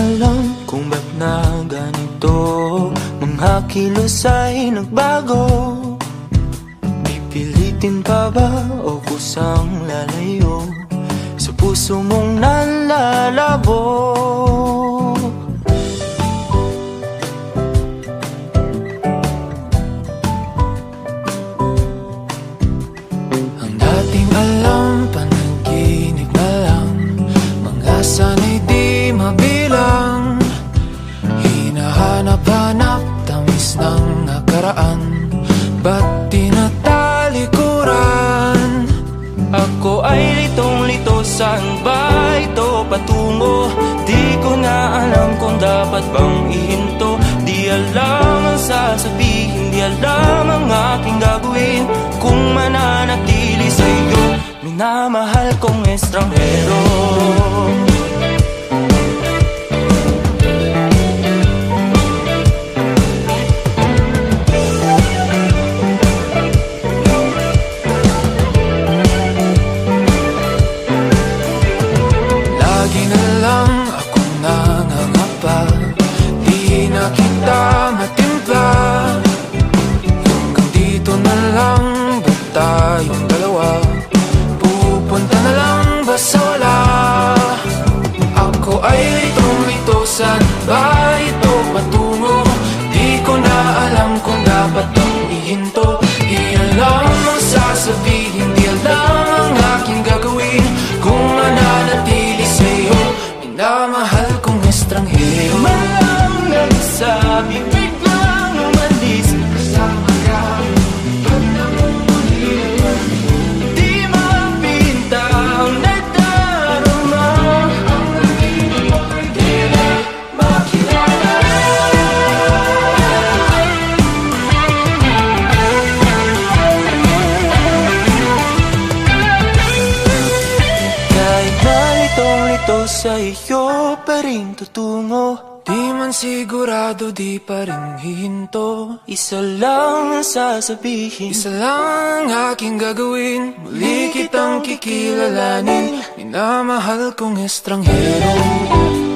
alam kung ba't na ganito? Mga kilos ay nagbago Pipilitin pa ba o kusang lalayo? Sa puso mong nalalabo? Ba't tinatalikuran? Ako ay litong-lito, saan ba ito patungo? Di ko na alam kung dapat bang ihinto Di alam ang sasabihin, di alam ang aking gagawin Kung mananatili sa'yo, minamahal kong estranghero na lang ba tayong dalawa? Pupunta na lang ba sa wala? Ako ay litong-lito Saan ba ito patungo Di ko na alam kung dapat bang ihinto. Di alam ang sasabihin Di alam ang aking gagawin. Kung mananatili sa'yo Minamahal kong estranghero. Malang nagsabi sa iyo pa rin tutungo. Di man sigurado, di pa rin hihinto. Isa lang ang sasabihin. Isa lang ang aking gagawin. Muli kitang kikilalanin. Minamahal kong estranghero